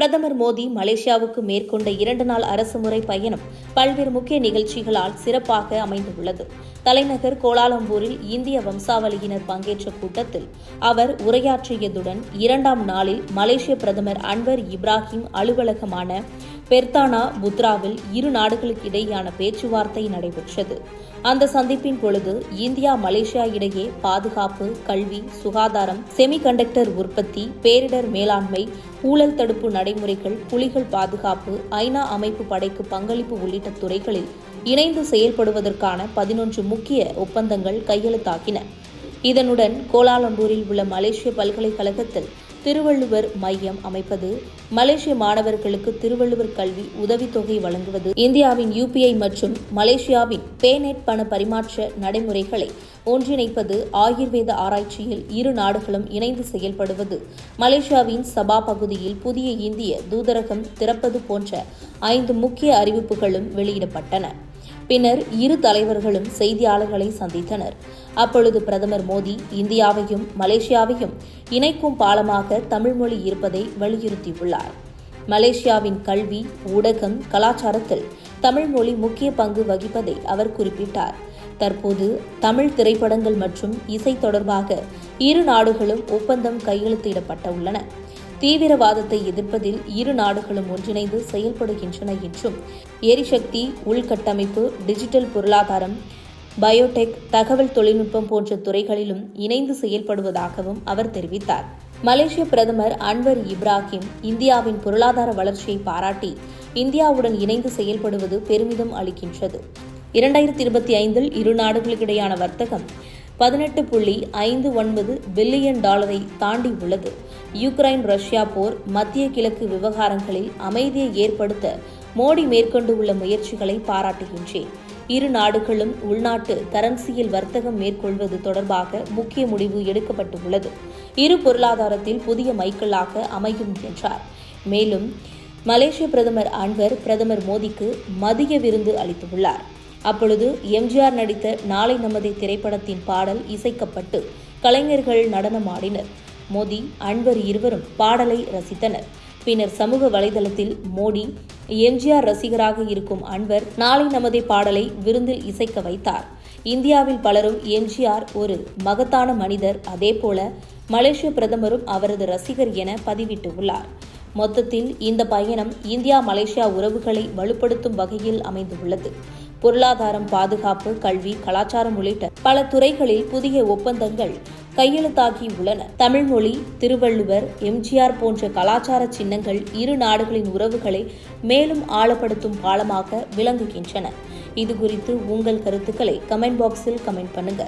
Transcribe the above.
பிரதமர் மோடி மலேசியாவுக்கு மேற்கொண்ட இரண்டு நாள் அரசுமுறை பயணம் பல்வேறு முக்கிய நிகழ்ச்சிகளால் சிறப்பாக அமைந்துள்ளது. தலைநகர் கோலாலம்பூரில் இந்திய வம்சாவளியினர் பங்கேற்ற கூட்டத்தில் அவர் உரையாற்றியதுடன் இரண்டாம் நாளில் மலேசிய பிரதமர் அன்வர் இப்ராஹிம் அலுவலகமான பெர்தானா புத்ராவில் இரு நாடுகளுக்கு இடையேயான பேச்சுவார்த்தை நடைபெற்றது. அந்த சந்திப்பின் பொழுது இந்தியா மலேசியா இடையே பாதுகாப்பு கல்வி சுகாதாரம் செமிகண்டக்டர் உற்பத்தி பேரிடர் மேலாண்மை ஊழல் தடுப்பு நடைமுறைகள் புலிகள் பாதுகாப்பு ஐநா அமைப்பு படைக்கு பங்களிப்பு உள்ளிட்ட துறைகளில் இணைந்து செயல்படுவதற்கான பதினொன்று முக்கிய ஒப்பந்தங்கள் கையெழுத்தாகின. இதனுடன் கோலாலம்பூரில் உள்ள மலேசிய பல்கலைக்கழகத்தில் திருவள்ளுவர் மையம் அமைப்பது மலேசிய மாணவர்களுக்கு திருவள்ளுவர் கல்வி உதவித்தொகை வழங்குவது இந்தியாவின் யூபிஐ மற்றும் மலேசியாவின் பேநெட் பண பரிமாற்ற நடைமுறைகளை ஒன்றிணைப்பது ஆயுர்வேத ஆராய்ச்சியில் இரு நாடுகளும் இணைந்து செயல்படுவது மலேசியாவின் சபா பகுதியில் புதிய இந்திய தூதரகம் திறப்பது போன்ற ஐந்து முக்கிய அறிவிப்புகளும் வெளியிடப்பட்டன. பின்னர் இரு தலைவர்களும் செய்தியாளர்களை சந்தித்தனர். அப்பொழுது பிரதமர் மோடி இந்தியாவையும் மலேசியாவையும் இணைக்கும் பாலமாக தமிழ்மொழி இருப்பதை வலியுறுத்தியுள்ளார். மலேசியாவின் கல்வி ஊடகம் கலாச்சாரத்தில் தமிழ்மொழி முக்கிய பங்கு வகிப்பதை அவர் குறிப்பிட்டார். தற்போது தமிழ் திரைப்படங்கள் மற்றும் இசை தொடர்பாக இரு நாடுகளும் ஒப்பந்தம் கையெழுத்திடப்பட்ட உள்ளன. தீவிரவாதத்தை எதிர்ப்பதில் இரு நாடுகளும் ஒன்றிணைந்து செயல்படுகின்றன என்றும் எரிசக்தி உள்கட்டமைப்பு டிஜிட்டல் பொருளாதாரம் பயோடெக் தகவல் தொழில்நுட்பம் போன்ற துறைகளிலும் இணைந்து செயல்படுவதாகவும் அவர் தெரிவித்தார். மலேசிய பிரதமர் அன்வர் இப்ராஹிம் இந்தியாவின் பொருளாதார வளர்ச்சியை பாராட்டி இந்தியாவுடன் இணைந்து செயல்படுவது பெருமிதம் அளிக்கின்றது. இரண்டாயிரத்தி இருபத்தி ஐந்தில் இரு நாடுகளுக்கிடையான வர்த்தகம் பதினெட்டு புள்ளி ஐந்து ஒன்பது பில்லியன் டாலரை தாண்டி உள்ளது. யுக்ரைன் ரஷ்யா போர் மத்திய கிழக்கு விவகாரங்களில் அமைதியை ஏற்படுத்த மோடி மேற்கொண்டு உள்ள முயற்சிகளை பாராட்டுகின்றேன். இரு நாடுகளும் உள்நாட்டு கரன்சியில் வர்த்தகம் மேற்கொள்வது தொடர்பாக முக்கிய முடிவு எடுக்கப்பட்டுள்ளது. இரு பொருளாதாரத்தில் புதிய மைக்கேலாக அமையும் என்றார். மேலும் மலேசிய பிரதமர் அன்வர் பிரதமர் மோடிக்கு மதிய விருந்து அளித்துள்ளார். அப்பொழுது எம்ஜிஆர் நடித்த நாளை நமதே திரைப்படத்தின் பாடல் இசைக்கப்பட்டு கலைஞர்கள் நடனமாடினர். மோடி அன்வர் இருவரும் பாடலை ரசித்தனர். பின்னர் சமூக வலைதளத்தில் மோடி எம்ஜிஆர் ரசிகராக இருக்கும் அன்வர் நாளை நமதே பாடலை விருந்தில் இசைக்க வைத்தார். இந்தியாவில் பலரும் எம்ஜிஆர் ஒரு மகத்தான மனிதர் அதேபோல மலேசிய பிரதமரும் அவரது ரசிகர் என பதிவிட்டுள்ளார் மொத்தத்தில் இந்த பயணம் இந்தியா மலேசியா உறவுகளை வலுப்படுத்தும் வகையில் அமைந்துள்ளது. பொருளாதாரம் பாதுகாப்பு கல்வி கலாச்சாரம் உள்ளிட்ட பல துறைகளில் புதிய ஒப்பந்தங்கள் கையெழுத்தாகி உள்ளன. தமிழ்மொழி திருவள்ளுவர் எம்ஜிஆர் போன்ற கலாச்சார சின்னங்கள் இரு நாடுகளின் உறவுகளை மேலும் ஆழப்படுத்தும் பாலமாக விளங்குகின்றன. இது குறித்து உங்கள் கருத்துக்களை கமெண்ட் பாக்ஸில் கமெண்ட் பண்ணுங்க.